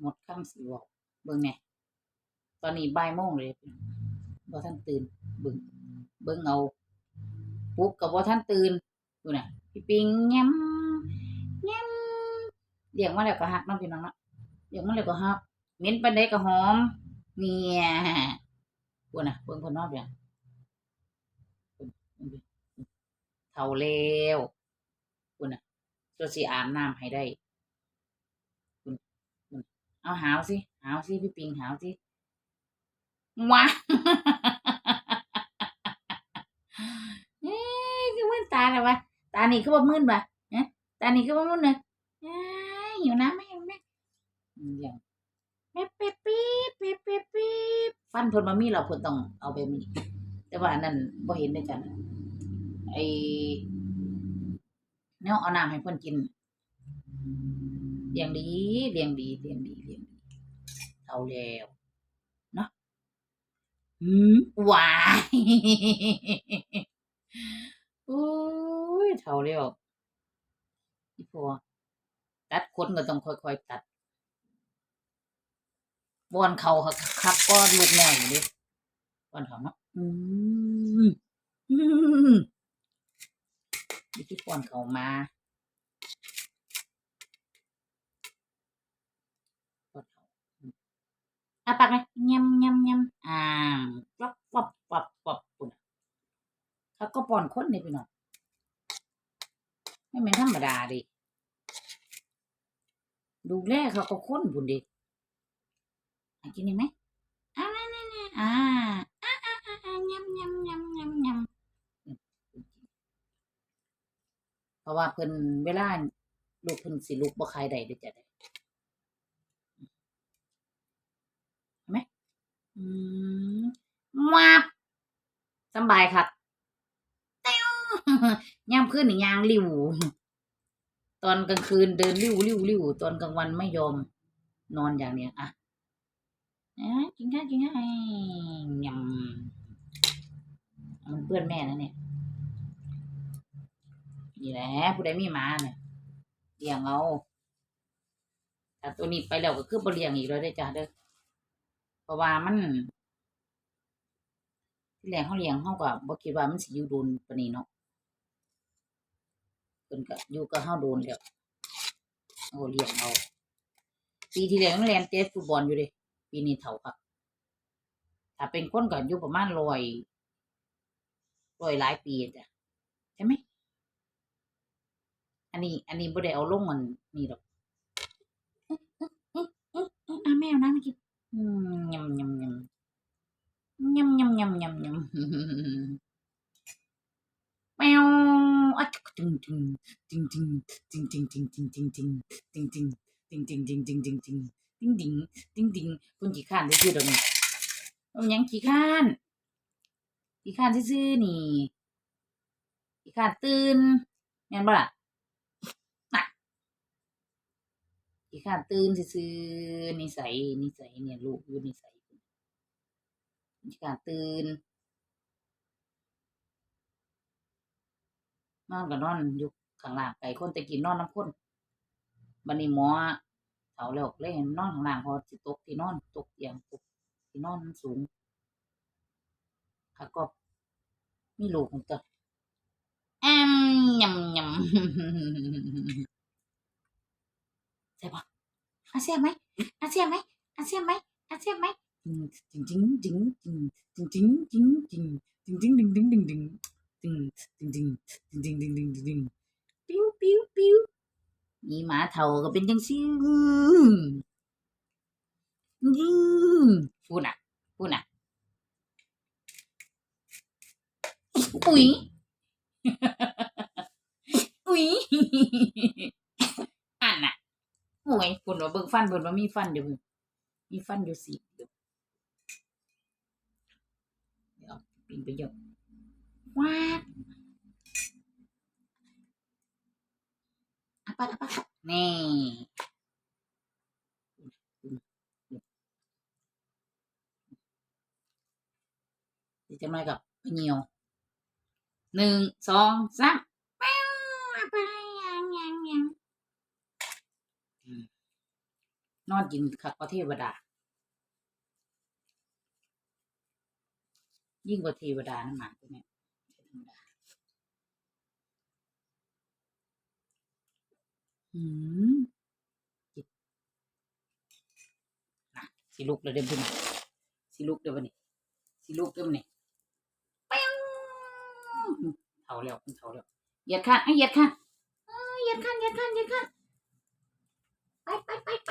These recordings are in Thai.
หมดคำสิบอกเบิ่งแหน่ตอนนี้บ่ายโมงเลยบ่ท่านตื่นเบิ่งเบิ่งเอาปุ๊บกับบ่ท่านตื่นดูนะพี่ปิงแง้มแง้มเลี้ยงมาแล้วก็ฮักน้องพี่น้องเนาะเลี้ยงมาแล้วก็ฮักเหม็นปานใดก็หอมเนี่ยบ่น่ะเบิ่งเพิ่นนอนเพียงเบิ่งเบิ่งเฒ่าแล้วบ่น่ะตัวสิอาบน้ำให้ได้ เอาหาวสิ หาวสิ พี่ปิงหาวสิว้าเอ้ยคือมึนตาเลยวะตานี่คือว่ามึนปะเนะตานี่คือว่ามึนเลยเอ้ยหิวน้ำไหมหิวไมอืมอย่างเป๊ะเป๊ะปี๊บเป๊ะเป๊ะปี๊บฟันเพิ่นมามีเราเพิ่นต้องเอาไปมีแต่ว่าอันนั้นบ่เห็นด้วยกันไอ้แนวเอาน้ำให้เพิ่นกินเลี้ยงดีเลี้ยงดีเลี้ยงดีเลี้ยงดี เอาแล้วเนาะอืมว้ายโอ้ยเท่าแล้วอีพอตัดขนก็ต้องค่อยๆตัดบอนเขาคักคักก็ลูกแม่อยู่ดิบอนเขาเนาะอืมอืมนี่ที่ป้อนเขามาป้อนเขาอืม อะปากไหมยำยำยำอ่าฟับฟับฟับฟับปุ่นเขาก็ป้อนคนนี่พี่น้องไม่เป็นธรรมดาดิดูแลเขาก็คนบุญดิกินได้ไหมอ่านั่นๆๆอ่าอ่าอ่าอ่าอ่ายำยำยำยำยำอืมเพราะว่าเพิ่นเวลาลูกเพิ่นสิลูกบ่ใคายได้เด้อจ้ะเด้อเห็นไหม อืมวับสบายครับยามคืนนี่ยางริ้วตอนกลางคืนเดินริ้วริ้วริ้วตอนกลางวันไม่ยอม นอนอย่างเนี้ยอะกินข้าวกินข้าวยำมันเพื่อนแม่นะเนี่ยนี่แหละผู้ใดมีมาเนี่ยเลี้ยงเอาแต่ตัวนี้ไปแล้วก็คือบ่เลี้ยงอีกแล้วได้จ้าเด้อ เพราะว่ามันที่แรกเขาเลี้ยงเขาก็บ่คิดว่ามันสิอยู่โดนปานนี้เนาะเพิ่นก็อยู่กับเฮาโดนแล้วเอาเลี้ยงเอาปีที่แล้วยังเล่นเตะฟุตบอลอยู่เด้ปีนี้เฒ่าครับถ้าเป็นคนก็อยู่ประมาณร้อยร้อยหลายปีจ้ะใช่ไหมอันนี้ อันนี้บ่ได้เอาลงมันนี่ดอกอะแมวนะมากิน อืมยำยำยำยำยำยำยำยำแมวอะจึงจึงจึงจึงจึงจึงจึงจึงจึงจึงจึงจึงจึงจึงจึง ขี้ข้านตื่นซื่อนิสัยนิสัยเนี่ยลูกอยู่นิสัยขี้ข้านตื่นนอนก็นอนอยู่ข้างล่างไก่คนแต่กินนอนน้ำคนบัดนี้หมอเฒ่าแล้วเลยให้นอนข้างล่างพอสิตกที่นอนตกเตียงตกที่นอนมันสูงค่ะก็มีลูกของตัวแอมยำยำ ใช่ปะอาเซียนไหมอาเซียนไหมอาเซียนไหมอาเซียนไหมจริงจริงจริงจริงจริ โอ้ยคุณว่าเบิ่งฟันเบิ่งว่ามีฟันอยู่มีฟันอยู่สิเดี๋ยวเดี๋ยวปิงไปเยอะว้าดอะปัดอะปัดนี่จะมากับเหนียวหนึ่งสองสามแป้วไปยังยังยังอืม นอนกินคักกว่าเทวดา ยิ่งกว่าเทวดานะหมาตัวนี้ธรรมดาอืมจิตนะสิลูกเลยเดี๋ยวบุญสิลูกเดี๋ยวนนี้สิลูกเดี๋ยวนนี้เป้งเท่าแล้วเท่าแล้วเหยียดข้างไอ้ยเหยียดข้างเอ้ยเหยียดข้างเหยียดข้างเหยียดข้างไปไปไปไป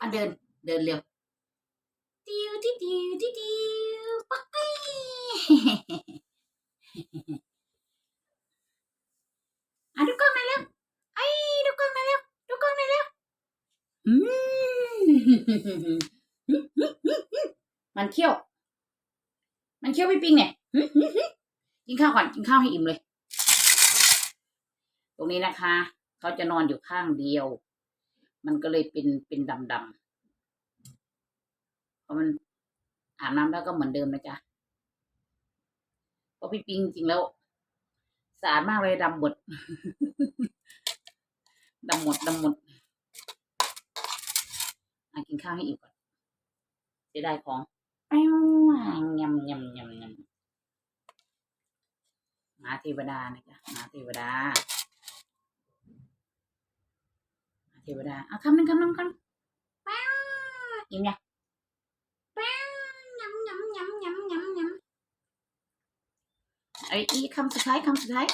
อะเดินเดินเร็วติวติวติวติวติวปักกี้อะดูกล้องมาแล้วไอ้ดูกล้องมาแล้วดูกล้องมาแล้วอืม มันเคี้ยว มันเคี้ยวพี่ปิงเนี่ยกินข้าวก่อนกินข้าวให้อิ่มเลย ตรงนี้นะคะ เขาจะนอนอยู่ข้างเดียว มันก็เลยเป็นเป็นดำดำเพราะมันอาบน้ำแล้วก็เหมือนเดิมนะจ๊ะเพราะพี่ปิงจริงแล้วสะอาดมากเลยดำหมดดำหมดดำหมดอะกินข้าวให้อิ่มก่อนจะได้ของ แป้วยำยำยำยำหมาเทวดานะจ๊ะหมาเทวดาเทวดาเอาคำหนึ่งคำหนึ่งคำแป้วอิ่มยังแป้วยำยำยำยำยำยำไอ้อีคำสุดท้ายคำสุดท้าย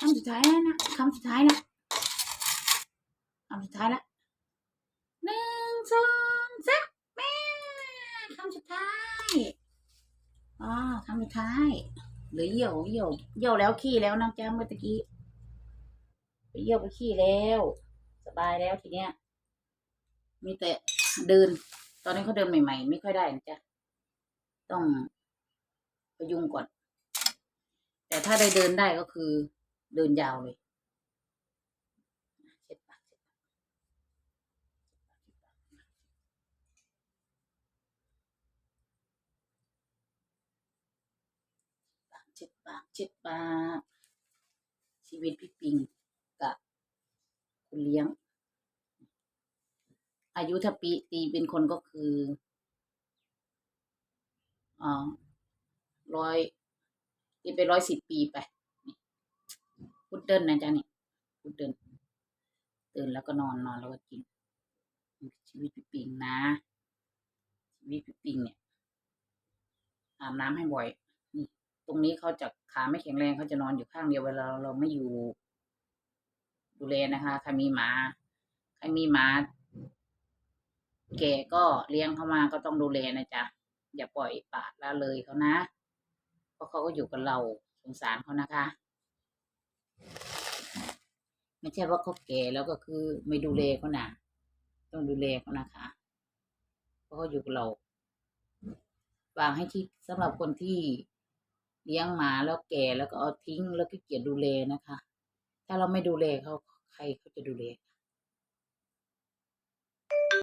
คำสุดท้ายแล้วนะคำสุดท้ายนะคำสุดท้ายละหนึ่งสองสามแม่คำสุด ท้ายอ๋อคำสุดท้ายเหรือเยี่ยวเยี่ยวเยี่ยวแล้วขี้แล้วนะจ๊ะเมื่อกี้ไปเยี่ยวไปขี้แล้ว สบายแล้วทีเนี้ย มีแต่เดิน ตอนนี้เขาเดินใหม่ๆ ไม่ค่อยได้นะจ๊ะ ต้องประยุงก่อน แต่ถ้าได้เดินได้ก็คือเดินยาวเลยเช็ดปากเช็ดปาก เช็ดปากเช็ดปากชีวิตพี่ปิงกับคุณเลี้ยง อายุถ้าปีตีเป็นคนก็คืออ่าร้อยตีไปร้อยสิบปีไปพุดเดิ้ลนะจ๊ะนี่พุดเดิ้ลตื่นแล้วก็นอนนอนแล้วก็กินชีวิตพี่ปิงนะชีวิตพี่ปิงเนี่ยอาบน้ำให้บ่อย ตรงนี้เขาจะขาไม่แข็งแรงเขาจะนอนอยู่ข้างเดียวเวลาเราไม่อยู่ ดูแลนะคะใครมีหมาใครมีหมาแก่ก็เลี้ยงเขามาก็ต้องดูแลนะจ๊ะอย่าปล่อยปละละเลยเขานะ เพราะเขาก็อยู่กับเราสงสารเขานะคะ ไม่ใช่ว่าเขาแก่แล้วก็คือไม่ดูแลเขานะต้องดูแลเขานะคะ เพราะเขาอยู่กับเราวางให้ที่สำหรับคนที่ เลี้ยงหมาแล้วแก่แล้วก็เอาทิ้งแล้วก็เกียดดูแลนะคะ ถ้าเราไม่ดูแลเขาใครเขาจะดูแล